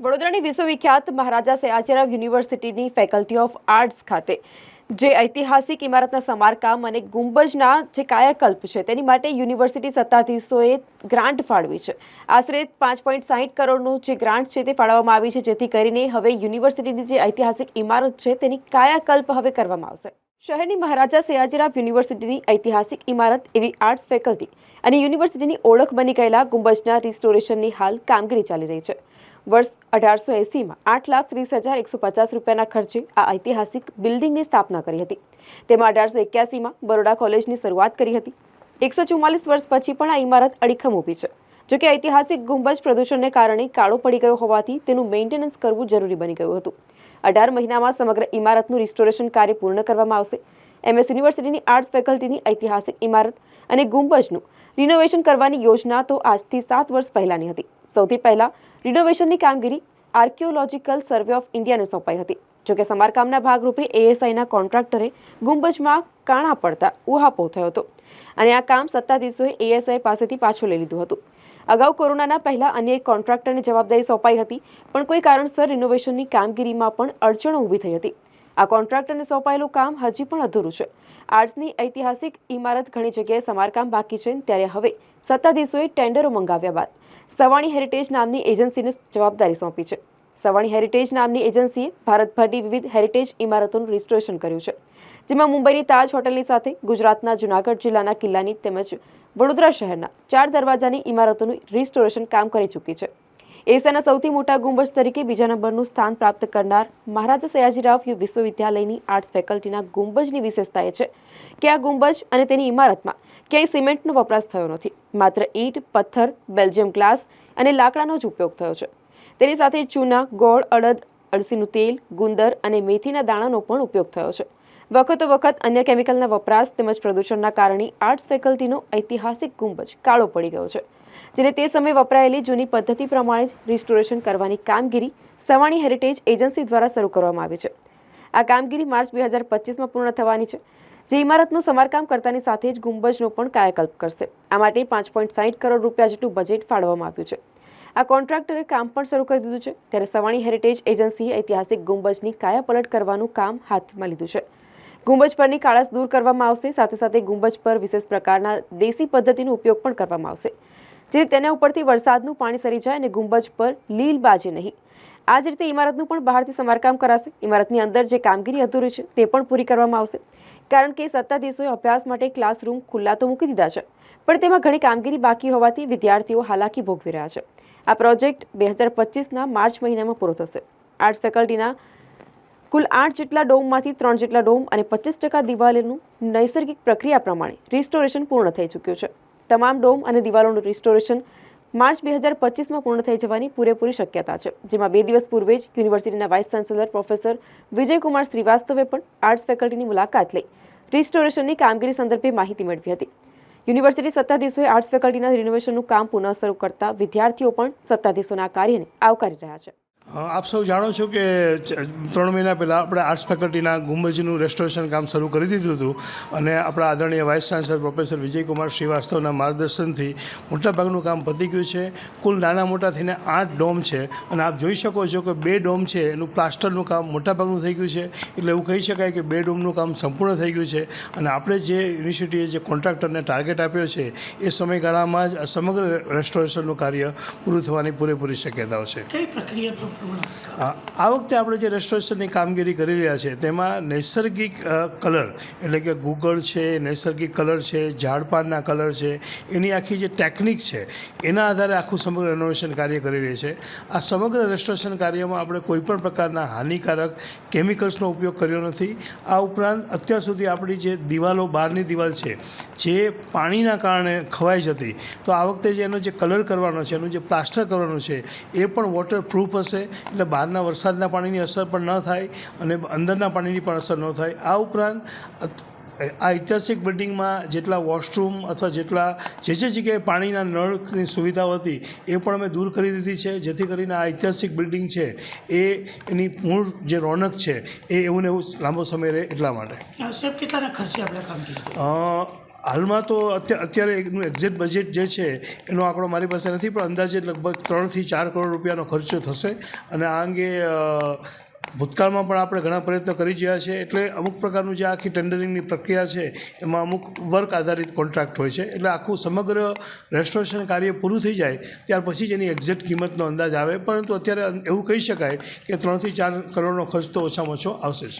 વડોદરાની વિશ્વવિખ્યાત મહારાજા સયાજીરાવ યુનિવર્સિટીની faculty of arts ખાતે જે ઐતિહાસિક ઇમારતના સમારકામ અને ગુંબજના જે કાયાકલ્પ છે, તેની માટે યુનિવર્સિટી સત્તાધીશોએ ગ્રાન્ટ ફાળવી છે. આશરે પાંચ પોઈન્ટ સાહીઠ કરોડનું જે ગ્રાન્ટ છે, તે ફાળવવામાં આવી છે, જેથી કરીને હવે યુનિવર્સિટીની જે ઐતિહાસિક ઇમારત છે, તેની કાયાકલ્પ હવે કરવામાં આવશે. શહેરની મહારાજા સયાજીરાવ યુનિવર્સિટીની ઐતિહાસિક ઇમારત એવી આર્ટ્સ ફેકલ્ટી અને યુનિવર્સિટીની ઓળખ બની ગયેલા ગુંબજના રિસ્ટોરેશનની હાલ કામગીરી ચાલી રહી છે. વર્ષ અઢારસો એંસીમાં આઠ લાખ ત્રીસ હજાર એકસો પચાસ રૂપિયાના ખર્ચે આ ઐતિહાસિક બિલ્ડિંગની સ્થાપના કરી હતી. તેમાં અઢારસો એક્યાસીમાં બરોડા કોલેજની શરૂઆત કરી હતી. એકસો ચુમ્માલીસ વર્ષ પછી પણ આ ઇમારત અડીખમ ઊભી છે. જોકે ઐતિહાસિક ગુંબજ પ્રદૂષણને કારણે કાળો પડી ગયો હોવાથી તેનું મેન્ટેનન્સ કરવું જરૂરી બની ગયું હતું. અઢાર મહિનામાં સમગ્ર ઇમારતનું રિસ્ટોરેશન કાર્ય પૂર્ણ કરવામાં આવશે. એમએસ યુનિવર્સિટીની આર્ટ્સ ફેકલ્ટીની ઐતિહાસિક ઇમારત અને ગુંબજનું રિનોવેશન કરવાની યોજના તો આજથી સાત વર્ષ પહેલાંની હતી. સૌથી પહેલાં રિનોવેશનની કામગીરી આર્કિયોલોજીકલ સર્વે ઓફ ઇન્ડિયાને સોંપાઈ હતી. જોકે સમારકામના ભાગરૂપે એએસઆઈના કોન્ટ્રાક્ટરે ગુંબજમાં કાણા પડતા ઉહાપો થયો હતો. અને આ કામ સત્તાધીશોએ એએસઆઈ પાસેથી પાછું લઈ લીધું હતું. અગાઉ કોરોનાના પહેલાં અન્ય એક કોન્ટ્રાક્ટરને જવાબદારી સોંપાઈ હતી, પણ કોઈ કારણસર રિનોવેશનની કામગીરીમાં પણ અડચણો ઊભી થઈ હતી. આ કોન્ટ્રાક્ટરને સોંપાયેલું કામ હજી પણ અધૂરું છે. આર્ટ્સની ઐતિહાસિક ઇમારત ઘણી જગ્યાએ સમારકામ બાકી છે ત્યારે હવે સત્તાધીશોએ ટેન્ડરો મંગાવ્યા બાદ સવાણી હેરિટેજ નામની એજન્સીને જવાબદારી સોંપી છે. સવાણી હેરિટેજ નામની એજન્સીએ ભારતભરની વિવિધ હેરિટેજ ઇમારતોનું રિસ્ટોરેશન કર્યું છે, જેમાં મુંબઈની તાજ હોટલની સાથે ગુજરાતના જૂનાગઢ જિલ્લાના કિલ્લાની તેમજ વડોદરા શહેરના ચાર દરવાજાની ઇમારતોનું રિસ્ટોરેશન કામ કરી ચૂકી છે. એશિયાના સૌથી મોટા ગુંબજ તરીકે બીજા નંબરનું સ્થાન પ્રાપ્ત કરનાર મહારાજા સયાજીરાવ વિશ્વવિદ્યાલયની આર્ટ્સ ફેકલ્ટીના ગુંબજની વિશેષતા એ છે કે આ ગુંબજ અને તેની ઇમારતમાં ક્યાંય સિમેન્ટનો વપરાશ થયો નથી. માત્ર ઈંટ, પથ્થર, બેલ્જિયમ ગ્લાસ અને લાકડાનો જ ઉપયોગ થયો છે. તેની સાથે ચૂના, ગોળ, અડદ, અળસીનું તેલ, ગુંદર અને મેથીના દાણાનો પણ ઉપયોગ થયો છે. વખતો વખત અન્ય કેમિકલના વપરાશ તેમજ પ્રદૂષણના કારણે આર્ટ્સ ફેકલ્ટીનો ઐતિહાસિક ગુંબજ કાળો પડી ગયો છે. જેને તે સમયે વપરાયેલી જૂની પદ્ધતિ પ્રમાણે જ રિસ્ટોરેશન કરવાની કામગીરી સવાણી હેરિટેજ એજન્સી દ્વારા શરૂ કરવામાં આવી છે. આ કામગીરી માર્ચ બે હજાર પચીસમાં પૂર્ણ થવાની છે, જે ઇમારતનું સમારકામ કરતાની સાથે જ ગુંબજનો પણ કાયાકલ્પ કરશે. આ માટે પાંચ પોઈન્ટ સાહીઠ કરોડ રૂપિયા જેટલું બજેટ ફાળવવામાં આવ્યું છે. આ કોન્ટ્રાક્ટરે કામ પણ શરૂ કરી દીધું છે, ત્યારે સવાણી હેરિટેજ એજન્સીએ ઐતિહાસિક ગુંબજની કાયાપલટ કરવાનું કામ હાથમાં લીધું છે. ગુંબજ પરની કાળસ દૂર કરવામાં આવશે, સાથે સાથે ગુંબજ પર વિશેષ પ્રકારના દેશી પદ્ધતિનો ઉપયોગ પણ કરવામાં આવશે. જેથી તેના ઉપરથી વરસાદનું પાણી સરી જાય અને ગુંબજ પર લીલ બાજે નહીં. આ જ રીતે ઇમારતનું પણ બહારથી સમારકામ કરાશે. ઇમારતની અંદર જે કામગીરી અધૂરી છે તે પણ પૂરી કરવામાં આવશે. કારણ કે સત્તાધીશોએ અભ્યાસ માટે ક્લાસરૂમ ખુલ્લા તો મૂકી દીધા છે. પણ તેમાં ઘણી કામગીરી બાકી હોવાથી વિદ્યાર્થીઓ હાલાકી ભોગવી રહ્યા છે. આ પ્રોજેક્ટ બે હજાર પચીસના માર્ચ મહિનામાં પૂરો થશે. આર્ટ્સ ફેકલ્ટીના કુલ આઠ જેટલા ડોમમાંથી ત્રણ જેટલા ડોમ અને પચીસ ટકા દિવાલોનું નૈસર્ગિક પ્રક્રિયા પ્રમાણે રિસ્ટોરેશન પૂર્ણ થઈ ચૂક્યું છે. તમામ ડોમ અને દિવાલોનું રિસ્ટોરેશન માર્ચ બે હજાર પચીસમાં પૂર્ણ થઈ જવાની પૂરેપૂરી શક્યતા છે, જેમાં બે દિવસ પૂર્વે જ યુનિવર્સિટીના વાઇસ ચાન્સેલર પ્રોફેસર વિજયકુમાર શ્રીવાસ્તવે પણ આર્ટ્સ ફેકલ્ટીની મુલાકાત લઈ રિસ્ટોરેશનની કામગીરી સંદર્ભે માહિતી મેળવી હતી. યુનિવર્સિટી સત્તાધીશોએ આર્ટ્સ ફેકલ્ટીના રિનોવેશનનું કામ પુનઃ શરૂ કરતા વિદ્યાર્થીઓ પણ સત્તાધીશોના કાર્યને આવકારી રહ્યા છે. આપ સૌ જાણો છો કે ત્રણ મહિના પહેલાં આપણે આર્ટ્સ ફેકલ્ટીના ગુંબજનું રેસ્ટોરેશન કામ શરૂ કરી દીધું હતું અને આપણા આદરણીય વાઇસ ચાન્સલર પ્રોફેસર વિજયકુમાર શ્રીવાસ્તવના માર્ગદર્શનથી મોટાભાગનું કામ પતી ગયું છે. કુલ નાના મોટા થઈને આઠ ડોમ છે અને આપ જોઈ શકો છો કે બે ડોમ છે, એનું પ્લાસ્ટરનું કામ મોટાભાગનું થઈ ગયું છે. એટલે એવું કહી શકાય કે બે ડોમનું કામ સંપૂર્ણ થઈ ગયું છે અને આપણે જે યુનિવર્સિટીએ જે કોન્ટ્રાક્ટરને ટાર્ગેટ આપ્યો છે, એ સમયગાળામાં જ સમગ્ર રેસ્ટોરેશનનું કાર્ય પૂરું થવાની પૂરેપૂરી શક્યતાઓ છે. કઈ પ્રક્રિયા આ વખતે આપણે જે રેસ્ટોરેશનની કામગીરી કરી રહ્યા છે તેમાં નૈસર્ગિક કલર એટલે કે ગુગળ છે, નૈસર્ગિક કલર છે, ઝાડપાનના કલર છે, એની આખી જે ટેકનિક છે, એના આધારે આખું સમગ્ર રેનોવેશન કાર્ય કરી રહી છે. આ સમગ્ર રેસ્ટોરેશન કાર્યમાં આપણે કોઈપણ પ્રકારના હાનિકારક કેમિકલ્સનો ઉપયોગ કર્યો નથી. આ ઉપરાંત અત્યાર સુધી આપણી જે દિવાલો, બહારની દિવાલ છે, જે પાણીના કારણે ખવાઈ જતી, તો આ વખતે જે એનો જે કલર કરવાનો છે, એનું જે પ્લાસ્ટર કરવાનું છે, એ પણ વોટરપ્રૂફ હશે. એટલે બહારના વરસાદના પાણીની અસર પણ ન થાય અને અંદરના પાણીની પણ અસર ન થાય. આ ઉપરાંત આ ઐતિહાસિક બિલ્ડિંગમાં જેટલા વોશરૂમ અથવા જેટલા જે જે જગ્યાએ પાણીના નળની સુવિધાઓ હતી એ પણ અમે દૂર કરી દીધી છે. જેથી કરીને આ ઐતિહાસિક બિલ્ડિંગ છે એ એની મૂળ જે રોનક છે એ એવું ને એવું લાંબો સમય રહે એટલા માટે. સાહેબ કેટલાના ખર્ચે આપણે કામ કરી? હાલમાં તો અત્યારે એનું એક્ઝેક્ટ બજેટ જે છે, એનો આંકડો મારી પાસે નથી, પણ અંદાજે લગભગ ત્રણથી ચાર કરોડ રૂપિયાનો ખર્ચો થશે. અને આ અંગે ભૂતકાળમાં પણ આપણે ઘણા પ્રયત્નો કરી રહ્યા છે એટલે અમુક પ્રકારનું જે આખી ટેન્ડરિંગની પ્રક્રિયા છે, એમાં અમુક વર્ક આધારિત કોન્ટ્રાક્ટ હોય છે. એટલે આખું સમગ્ર રેસ્ટોરેશન કાર્ય પૂરું થઈ જાય, ત્યાર પછી જ એની એક્ઝેક્ટ કિંમતનો અંદાજ આવે. પરંતુ અત્યારે એવું કહી શકાય કે ત્રણથી ચાર કરોડનો ખર્ચ તો ઓછામાં ઓછો આવશે જ.